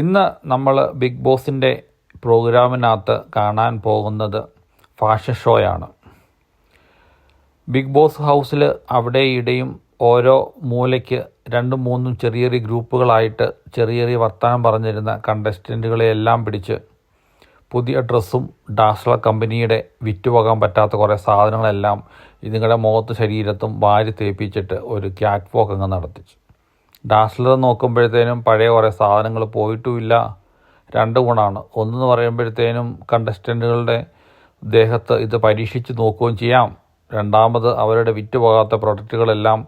ഇന്ന് നമ്മൾ ബിഗ് ബോസിന്റെ പ്രോഗ്രാമിനകത്ത് കാണാൻ പോകുന്നത് ഫാഷൻ ഷോയാണ്. ബിഗ് ബോസ് ഹൗസിൽ അവിടെ ഇടയും ഓരോ മൂലയ്ക്ക് രണ്ടും മൂന്നും ചെറിയ ചെറിയ ഗ്രൂപ്പുകളായിട്ട് ചെറിയ ചെറിയ വർത്തമാനം പറഞ്ഞിരുന്ന കണ്ടസ്റ്റന്റുകളെ എല്ലാം പിടിച്ച് പുതിയ ഡ്രസ്സും ഡാസ്ല കമ്പനിയുടെ വിറ്റുപോകാൻ പറ്റാത്ത കുറേ സാധനങ്ങളെല്ലാം ഇതുങ്ങളുടെ മുഖത്ത് ശരീരത്തും വാരി തേപ്പിച്ചിട്ട് ഒരു ക്യാറ്റ് വാക്ക് അങ്ങ് നടത്തിച്ചു. ഡാസ്ലർ നോക്കുമ്പോഴത്തേനും പഴയ കുറേ സാധനങ്ങൾ പോയിട്ടുമില്ല. രണ്ട് ഗുണമാണ് ഒന്നെന്ന് പറയുമ്പോഴത്തേനും കണ്ടസ്റ്റന്റുകളുടെ ദേഹത്ത് ഇത് പരീക്ഷിച്ച് നോക്കുകയും ചെയ്യാം. രണ്ടാമത് അവരുടെ വിറ്റ് പോകാത്ത പ്രൊഡക്റ്റുകളെല്ലാം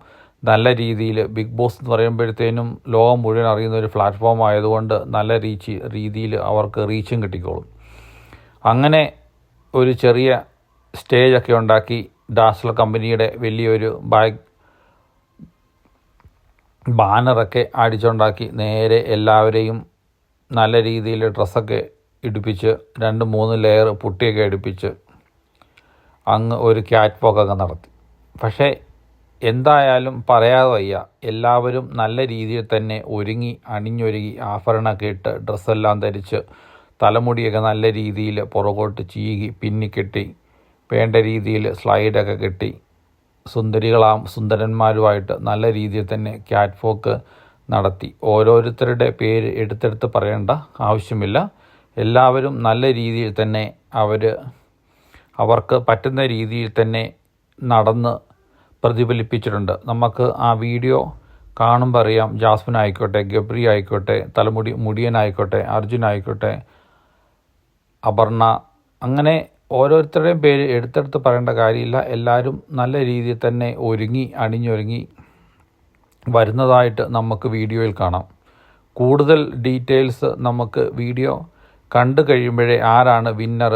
നല്ല രീതിയിൽ ബിഗ് ബോസ് എന്ന് പറയുമ്പോഴത്തേനും ലോകം മുഴുവൻ അറിയുന്ന ഒരു പ്ലാറ്റ്ഫോം ആയതുകൊണ്ട് നല്ല റീച്ച് രീതിയിൽ അവർക്ക് റീച്ചും കിട്ടിക്കോളും. അങ്ങനെ ഒരു ചെറിയ സ്റ്റേജൊക്കെ ഉണ്ടാക്കി ഡാസ്ലർ കമ്പനിയുടെ വലിയൊരു ബാഗ് ബാനറൊക്കെ അടിച്ചുണ്ടാക്കി നേരെ എല്ലാവരെയും നല്ല രീതിയിൽ ഡ്രസ്സൊക്കെ ഇടിപ്പിച്ച് രണ്ട് മൂന്ന് ലെയർ പുട്ടിയൊക്കെ അടുപ്പിച്ച് അങ്ങ് ഒരു ക്യാറ്റ് വോക്കൊക്കെ നടത്തി. പക്ഷേ എന്തായാലും പറയാതെ വയ്യ. എല്ലാവരും നല്ല രീതിയിൽ തന്നെ ഒരുങ്ങി അണിഞ്ഞൊരുങ്ങി ആഭരണമൊക്കെ ഇട്ട് ഡ്രസ്സെല്ലാം ധരിച്ച് തലമുടിയൊക്കെ നല്ല രീതിയിൽ പുറകോട്ട് ചീകി പിന്നിക്കെട്ടി വേണ്ട രീതിയിൽ സ്ലൈഡൊക്കെ കെട്ടി സുന്ദരികളാം സുന്ദരന്മാരുമായിട്ട് നല്ല രീതിയിൽ തന്നെ ക്യാറ്റ് ഫോക്ക് നടത്തി. ഓരോരുത്തരുടെ പേര് എടുത്തെടുത്ത് പറയേണ്ട ആവശ്യമില്ല. എല്ലാവരും നല്ല രീതിയിൽ തന്നെ അവർ അവർക്ക് പറ്റുന്ന രീതിയിൽ തന്നെ നടന്ന് പ്രതിഫലിപ്പിച്ചിട്ടുണ്ട്. നമുക്ക് ആ വീഡിയോ കാണുമ്പോൾ അറിയാം. ജാസ്മിൻ ആയിക്കോട്ടെ ഗബ്രി ആയിക്കോട്ടെ തലമുടി മുടിയനായിക്കോട്ടെ അർജുൻ ആയിക്കോട്ടെ അപർണ അങ്ങനെ ഓരോരുത്തരുടെയും പേര് എടുത്തെടുത്ത് പറയേണ്ട കാര്യമില്ല. എല്ലാവരും നല്ല രീതിയിൽ തന്നെ ഒരുങ്ങി അണിഞ്ഞൊരുങ്ങി വരുന്നതായിട്ട് നമുക്ക് വീഡിയോയിൽ കാണാം. കൂടുതൽ ഡീറ്റെയിൽസ് നമുക്ക് വീഡിയോ കണ്ടു കഴിയുമ്പോഴേ ആരാണ് വിന്നർ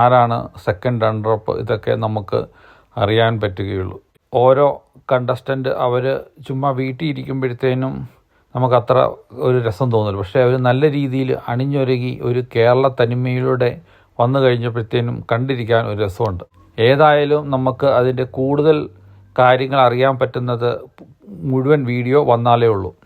ആരാണ് സെക്കൻഡ് റണ്ണറപ്പ് ഇതൊക്കെ നമുക്ക് അറിയാൻ പറ്റുകയുള്ളൂ. ഓരോ കണ്ടസ്റ്റന്റ് അവർ ചുമ്മാ വീട്ടിൽ ഇരിക്കുമ്പോഴത്തേനും നമുക്കത്ര ഒരു രസം തോന്നില്ല. പക്ഷേ അവർ നല്ല രീതിയിൽ അണിഞ്ഞൊരുങ്ങി ഒരു കേരള തനിമയിലൂടെ വന്നു കഴിഞ്ഞപ്പോഴത്തേനും കണ്ടിരിക്കാൻ ഒരു രസമുണ്ട്. ഏതായാലും നമുക്ക് അതിന്റെ കൂടുതൽ കാര്യങ്ങൾ അറിയാൻ പറ്റുന്നത് മുഴുവൻ വീഡിയോ വന്നാലേ ഉള്ളൂ.